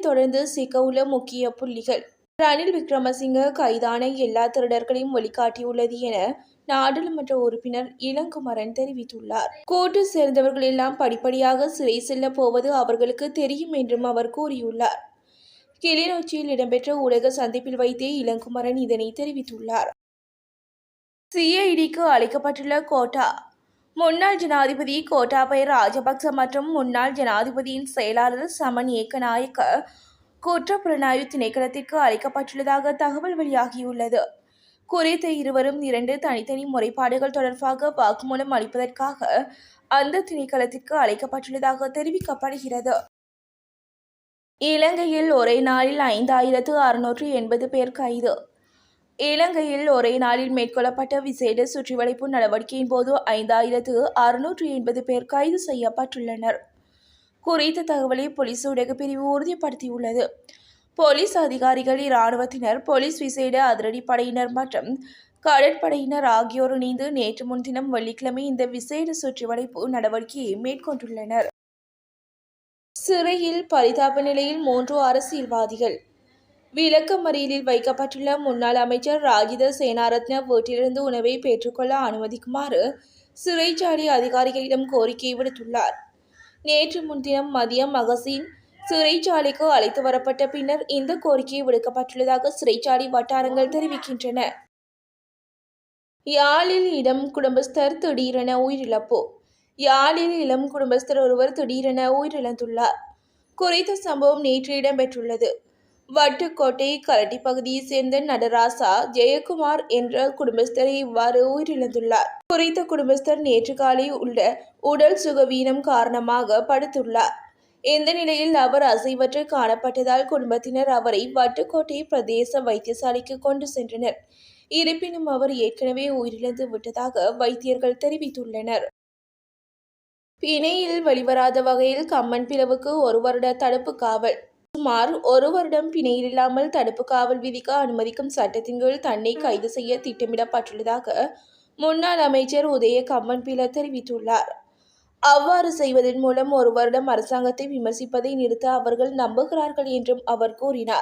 இதனைத் தொடர்ந்து சிக்கவுள்ள முக்கிய புள்ளிகள். ரணில் விக்ரமசிங்க கைதான எல்லா திருடர்களையும் வழிகாட்டியுள்ளது என நாடாளுமன்ற உறுப்பினர் இளங்குமரன் தெரிவித்துள்ளார். கூட்டு சேர்ந்தவர்கள் எல்லாம் படிப்படியாக சிறை செல்ல போவது அவர்களுக்கு தெரியும் என்றும் அவர் கூறியுள்ளார். கிளிநொச்சியில் இடம்பெற்ற ஊடக சந்திப்பில் வைத்தே இளங்குமரன் இதனை தெரிவித்துள்ளார். சிஐடிக்கு அளிக்கப்பட்டுள்ள கோட்டா முன்னாள் ஜனாதிபதி கோட்டாபய ராஜபக்ச மற்றும் முன்னாள் ஜனாதிபதியின் செயலாளர் சமன் ஏக்கநாயக்க குற்றப்புலனாய்வு திணைக்களத்திற்கு அளிக்கப்பட்டுள்ளதாக தகவல் வெளியாகியுள்ளது. குறித்த இருவரும் இரண்டு தனித்தனி முறைப்பாடுகள் தொடர்பாக வாக்குமூலம் அளிப்பதற்காக அந்த திணைக்களத்திற்கு அழைக்கப்பட்டுள்ளதாக தெரிவிக்கப்படுகிறது. இலங்கையில் ஒரே நாளில் ஐந்தாயிரத்து அறுநூற்று எண்பது பேர் கைது. இலங்கையில் ஒரே நாளில் மேற்கொள்ளப்பட்ட விசேட சுற்றிவளைப்பு நடவடிக்கையின் போது ஐந்தாயிரத்து அறுநூற்று எண்பது பேர் கைது செய்யப்பட்டுள்ளனர். குறித்த தகவலை போலீஸ் ஊடக பிரிவு உறுதிப்படுத்தியுள்ளது. போலீஸ் அதிகாரிகள் இராணுவத்தினர் போலீஸ் விசேட அதிரடிப்படையினர் மற்றும் கடற்படையினர் ஆகியோர் இணைந்து நேற்று முன்தினம் வெள்ளிக்கிழமை இந்த விசேட சுற்றிவளைப்பு நடவடிக்கையை மேற்கொண்டுள்ளனர். சிறையில் பரிதாப நிலையில் மூன்று அரசியல்வாதிகள் விளக்கமறியலில் வைக்கப்பட்டுள்ள முன்னாள் அமைச்சர் ராஜித சேனாரத்ன வீட்டிலிருந்து உணவை பெற்றுக்கொள்ள அனுமதிக்குமாறு சிறைச்சாலை அதிகாரிகளிடம் கோரிக்கை விடுத்துள்ளார். நேற்று முன்தினம் மதியம் மகசின் சிறைச்சாலைக்கு அழைத்து வரப்பட்ட பின்னர் இந்த கோரிக்கை விடுக்கப்பட்டுள்ளதாக சிறைச்சாலை வட்டாரங்கள் தெரிவிக்கின்றன. யாழில் இடம் குடும்பஸ்தர் திடீரென உயிரிழப்பு. யாழில் இளம் குடும்பஸ்தர் ஒருவர் திடீரென உயிரிழந்துள்ளார். குறித்த சம்பவம் நேற்று இடம்பெற்றுள்ளது. வட்டுக்கோட்டை கரட்டி பகுதியைச் சேர்ந்த நடராசா ஜெயக்குமார் என்ற குடும்பஸ்தரை இவ்வாறு உயிரிழந்துள்ளார். குறித்த குடும்பஸ்தர் நேற்று காலை உள்ள உடல் சுகவீனம் காரணமாக படுத்துள்ளார். இந்த நிலையில் அவர் அசைவற்று காணப்பட்டதால் குடும்பத்தினர் அவரை வட்டுக்கோட்டை பிரதேச வைத்தியசாலைக்கு கொண்டு சென்றனர். இருப்பினும் அவர் ஏற்கனவே உயிரிழந்து விட்டதாக வைத்தியர்கள் தெரிவித்துள்ளனர். பிணையில் வெளிவராத வகையில் கம்மன் பிளவுக்கு ஒரு வருட தடுப்பு காவல். சுமார் ஒரு வருடம் பிணையில் இல்லாமல் தடுப்பு காவல் விதிக்க அனுமதிக்கும் சட்டத்தின் கீழ் தன்னை கைது செய்ய திட்டமிடப்பட்டுள்ளதாக முன்னாள் அமைச்சர் உதய கம்மன் பில தெரிவித்துள்ளார். அவ்வாறு செய்வதன் மூலம் ஒரு வருடம் அரசாங்கத்தை விமர்சிப்பதை நிறுத்த அவர்கள் நம்புகிறார்கள் என்றும் அவர் கூறினார்.